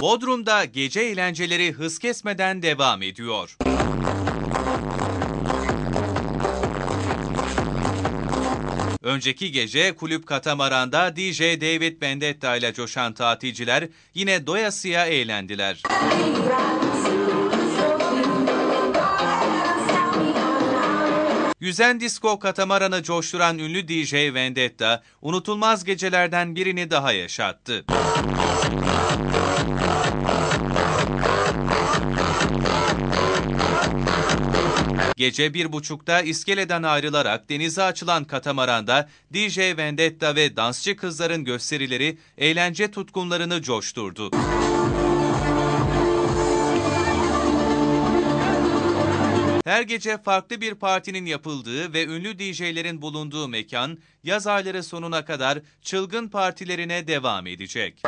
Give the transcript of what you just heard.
Bodrum'da gece eğlenceleri hız kesmeden devam ediyor. Önceki gece kulüp Katamaran'da DJ David Vendetta ile coşan tatilciler yine doyasıya eğlendiler. Yüzen Disco Katamaran'ı coşturan ünlü DJ Vendetta, unutulmaz gecelerden birini daha yaşattı. Gece bir buçukta iskeleden ayrılarak denize açılan katamaranda DJ Vendetta ve dansçı kızların gösterileri eğlence tutkunlarını coşturdu. Her gece farklı bir partinin yapıldığı ve ünlü DJ'lerin bulunduğu mekan yaz ayları sonuna kadar çılgın partilerine devam edecek.